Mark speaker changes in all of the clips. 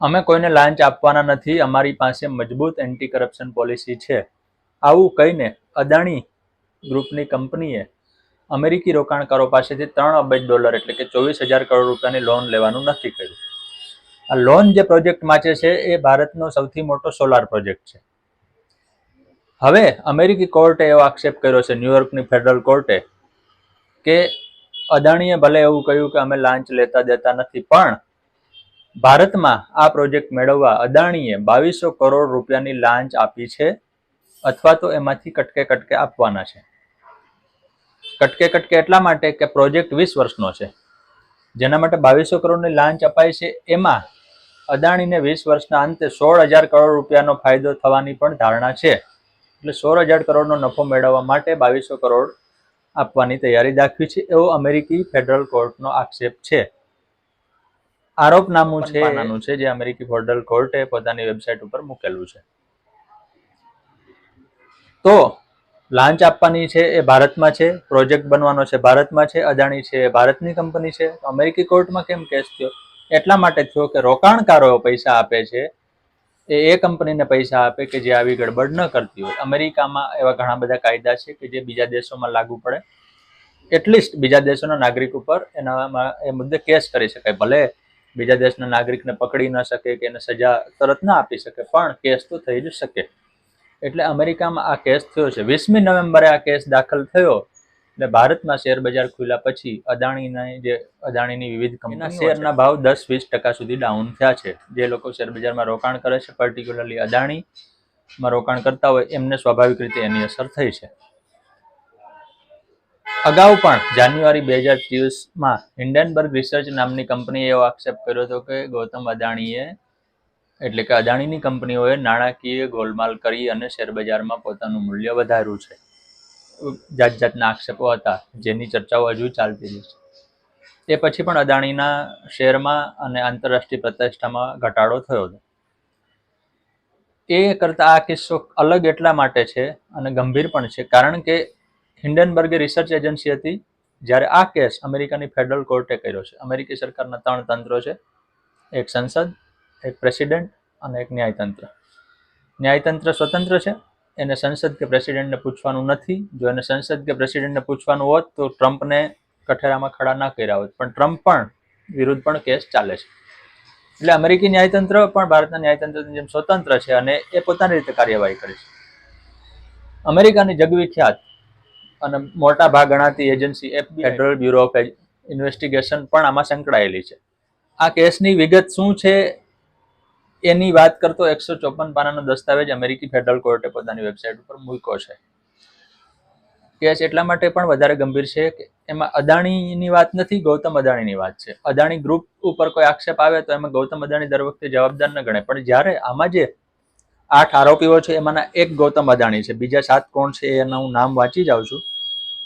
Speaker 1: અમે કોઈને લાંચ આપવાના નથી, અમારી પાસે મજબૂત એન્ટી કરપ્શન પોલિસી છે. આવું કહીને અદાણી ગ્રુપની કંપનીએ અમેરિકી રોકાણકારો પાસેથી ત્રણ અબજ ડોલર એટલે કે ચોવીસ હજાર કરોડ રૂપિયાની લોન લેવાનું નક્કી કર્યું. આ લોન જે પ્રોજેક્ટ માટે છે, એ ભારતનો સૌથી મોટો સોલાર પ્રોજેક્ટ છે. હવે અમેરિકી કોર્ટે એવો આક્ષેપ કર્યો છે ન્યુયોર્કની ફેડરલ કોર્ટે, કે અદાણીએ ભલે એવું કહ્યું કે અમે લાંચ લેતા દેતા નથી, પણ ભારતમાં આ પ્રોજેક્ટ મેળવવા અદાણીએ બાવીસો કરોડ રૂપિયાની લાંચ આપી છે અથવા તો એમાંથી કટકે કટકે આપવાના છે. કટકે કટકે એટલા માટે કે પ્રોજેક્ટ વીસ વર્ષનો છે. જેના માટે બાવીસો કરોડની લાંચ અપાય છે. એમાં અદાણીને વીસ વર્ષના અંતે સોળ હજાર કરોડ રૂપિયાનો ફાયદો થવાની પણ ધારણા છે. એટલે સોળ હજાર કરોડનો નફો મેળવવા માટે બાવીસો કરોડ આપવાની તૈયારી દાખવી છે. એવો અમેરિકી ફેડરલ કોર્ટનો આક્ષેપ છે. આરોપનામું છે નાનું છે જે અમેરિકી ફેડરલ કોર્ટે પોતાની વેબસાઇટ ઉપર મૂકેલું છે. તો લાંચ આપવાની છે એ ભારતમાં છે પ્રોજેક્ટ બનવાનો છે ભારતમાં છે અદાણી છે ભારતની કંપની છે. અમેરિકી કોર્ટમાં કેમ કેસ થયો? એટલા માટે થયો કે રોકાણકારો પૈસા આપે છે. એ એ કંપનીને પૈસા આપે કે જે આવી ગડબડ ન કરતી હોય. અમેરિકામાં એવા ઘણા બધા કાયદા છે કે જે બીજા દેશોમાં લાગુ પડે. એટલીસ્ટ બીજા દેશોના નાગરિક ઉપર એનામાં એ મુદ્દે કેસ કરી શકાય. ભલે બીજા દેશના નાગરિકને પકડી ન શકે કે એને સજા તરત ના આપી શકે પણ કેસ તો થઈ જ શકે. એટલે અમેરિકામાં આ કેસ થયો છે. વીસમી નવેમ્બરે આ કેસ દાખલ થયો એટલે ભારતમાં શેર બજાર ખુલ્યા પછી અદાણીના જે અદાણીની વિવિધ કંપનીના શેરના ભાવ દસ વીસ ટકા સુધી ડાઉન થયા છે. જે લોકો શેર બજારમાં રોકાણ કરે છે પર્ટિક્યુલરલી અદાણીમાં રોકાણ કરતા હોય એમને સ્વાભાવિક રીતે એની અસર થઈ છે. અગાઉ પણ જાન્યુઆરી બે હજાર ત્રેવીસમાં હિન્ડનબર્ગ રિસર્ચ નામની કંપનીએ એવો આક્ષેપ કર્યો હતો કે ગૌતમ અદાણીએ, એટલે કે અદાણીની કંપનીઓએ નાણાકીય ગોલમાલ કરી અને શેરબજારમાં પોતાનું મૂલ્ય વધાર્યું છે. જાત જાતના આક્ષેપો હતા, જેની ચર્ચાઓ હજુ ચાલતી રહી છે. તે પછી પણ અદાણીના શેરમાં અને આંતરરાષ્ટ્રીય પ્રતિષ્ઠામાં ઘટાડો થયો હતો. એ કરતાં આ કિસ્સો અલગ એટલા માટે છે અને ગંભીર પણ છે, કારણ કે હિન્ડનબર્ગે રિસર્ચ એજન્સી હતી, જ્યારે આ કેસ અમેરિકાની ફેડરલ કોર્ટે કર્યો છે. અમેરિકી સરકારના ત્રણ તંત્રો છે. એક સંસદ, એક પ્રેસિડેન્ટ અને એક ન્યાયતંત્ર. ન્યાયતંત્ર સ્વતંત્ર છે. એને સંસદ કે પ્રેસિડેન્ટને પૂછવાનું નથી. જો એને સંસદ કે પ્રેસિડેન્ટને પૂછવાનું હોત, તો ટ્રમ્પને કઠેરામાં ખડા ના કર્યા હોત. પણ ટ્રમ્પ પણ વિરુદ્ધ પણ કેસ ચાલે છે. એટલે અમેરિકી ન્યાયતંત્ર પણ ભારતના ન્યાયતંત્રની જેમ સ્વતંત્ર છે અને એ પોતાની રીતે કાર્યવાહી કરે છે. અમેરિકાની જગવિખ્યાત અને મોટા ભાગ ગણાતી agency federal bureau of investigation પણ આમાં સંકળાયેલી છે. આ કેસની વિગત શું છે એની વાત કરતો એકસો ચોપન પાનાનો દસ્તાવેજ અમેરિકી ફેડરલ કોર્ટે પોતાની વેબસાઇટ ઉપર મૂક્યો છે. કેસ એટલા માટે પણ વધારે ગંભીર છે કે એમાં અદાણીની વાત નથી, ગૌતમ અદાણીની વાત છે. અદાણી ગ્રુપ ઉપર કોઈ આક્ષેપ આવે તો એમાં ગૌતમ અદાણી દર વખતે જવાબદાર ન ગણે પણ જ્યારે આમાં જે આઠ આરોપીઓ છે, એમાંના એક ગૌતમ અદાણી છે. બીજા સાત કોણ છે, એના હું નામ વાંચી જાઉં છું.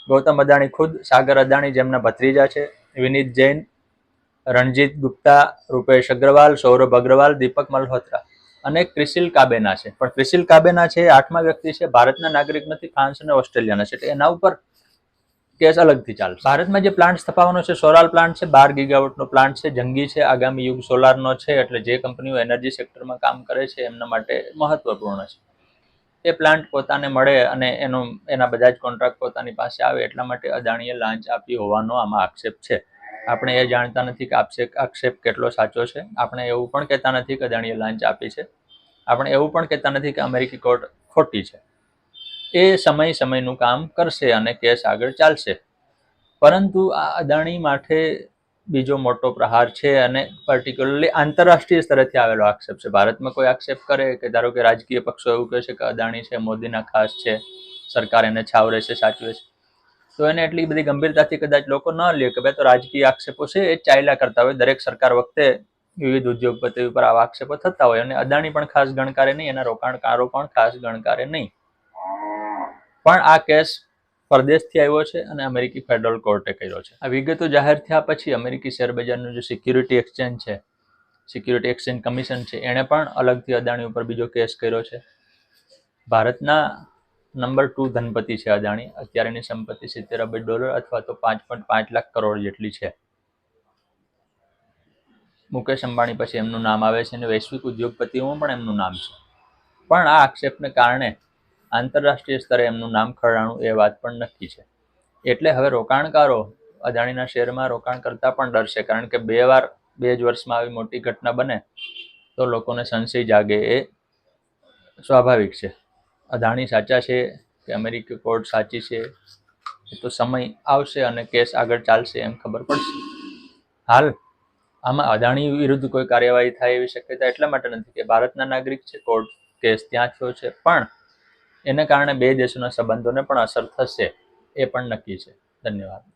Speaker 1: ગૌતમ અદાણી ખુદ સાગર અદાણી જેમના ભત્રીજા છે, વિનીત જૈન, રણજીત ગુપ્તા, રૂપેશ અગ્રવાલ, સૌરભ અગ્રવાલ, દીપક મલ્હોત્રા અને ક્રિસિલ કાબેના છે. પણ ક્રિસિલ કાબેના છે આઠમા વ્યક્તિ છે, ભારતના નાગરિક નથી, ફ્રાન્સ અને ઓસ્ટ્રેલિયાના છે. એના ઉપર કેસ અલગથી ચાલશે. ભારતમાં જે પ્લાન્ટ સ્થાપવાનો છે, સોલાર પ્લાન્ટ છે, બાર ગીગાવટનો પ્લાન્ટ છે, જંગી છે, આગામી યુગ સોલારનો છે, એટલે જે કંપનીઓ એનર્જી સેક્ટરમાં કામ કરે છે, એમના માટે મહત્વપૂર્ણ છે. એ પ્લાન્ટ પોતાને મળે અને એનો, એના બધા જ કોન્ટ્રાક્ટ પોતાની પાસે આવે, એટલા માટે અદાણીએ લાંચ આપી હોવાનો આમાં આક્ષેપ છે. આપણે એ જાણતા નથી કે આક્ષેપ આક્ષેપ કેટલો સાચો છે. આપણે એવું પણ કહેતા નથી કે અદાણીએ લાંચ આપી છે. આપણે એવું પણ કહેતા નથી કે અમેરિકી કોર્ટ ખોટી છે. એ સમય સમયનું કામ કરશે અને કેસ આગળ ચાલશે. પરંતુ આ અદાણી માટે બીજો મોટો પ્રહાર છે અને પર્ટિક્યુલરલી આંતરરાષ્ટ્રીય સ્તરેથી આવેલો આક્ષેપ છે. ભારતમાં કોઈ આક્ષેપ કરે કે ધારો કે રાજકીય પક્ષો એવું કહે છે કે અદાણી છે, મોદીના ખાસ છે, સરકાર એને છાવરે છે, સાચવે છે. તો એને એટલી બધી ગંભીરતાથી કદાચ લોકો ન લે કે ભાઈ તો રાજકીય આક્ષેપો છે એ ચાલ્યા કરતા હોય. દરેક સરકાર વખતે વિવિધ ઉદ્યોગપતિઓ ઉપર આવા આક્ષેપો થતા હોય અને અદાણી પણ ખાસ ગણકારે નહીં, એના રોકાણકારો પણ ખાસ ગણકારે નહીં. પણ આ કેસ પરદેશથી આવ્યો છે અને અમેરિકી ફેડરલ કોર્ટે કર્યો છે. આ વિગતો જાહેર થયા પછી અમેરિકી શેર બજારનું જે સિક્યુરિટી એક્સચેન્જ છે, સિક્યુરિટી એક્સચેન્જ કમિશન છે, એણે પણ અલગથી અદાણી ઉપર બીજો કેસ કર્યો છે. ભારતના નંબર ટુ ધનપતિ છે અદાણી. અત્યારેની સંપત્તિ સિત્તેર અબજ ડોલર અથવા તો પાંચ પોઈન્ટ પાંચ લાખ કરોડ જેટલી છે. મુકેશ અંબાણી પછી એમનું નામ આવે છે અને વૈશ્વિક ઉદ્યોગપતિઓમાં પણ એમનું નામ છે. પણ આ આક્ષેપને કારણે આંતરરાષ્ટ્રીય સ્તરે એમનું નામ ખરડાણું એ વાત પણ નક્કી છે. એટલે હવે રોકાણકારો અદાણીના શેરમાં રોકાણ કરતા પણ ડરશે, કારણ કે બે વાર, બે જ વર્ષમાં આવી મોટી ઘટના બને તો લોકોને સંશય જાગે એ સ્વાભાવિક છે. અદાણી સાચા છે કે અમેરિકી કોર્ટ સાચી છે એ તો સમય આવશે અને કેસ આગળ ચાલશે એમ ખબર પડશે. હાલ, આમાં અદાણી વિરુદ્ધ કોઈ કાર્યવાહી થાય એવી શક્યતા એટલા માટે નથી કે ભારતના નાગરિક છે, કોર્ટ કેસ ત્યાં થયો છે, પણ એને કારણે બે દેશોના સંબંધોને પણ અસર થશે એ પણ નક્કી છે. ધન્યવાદ.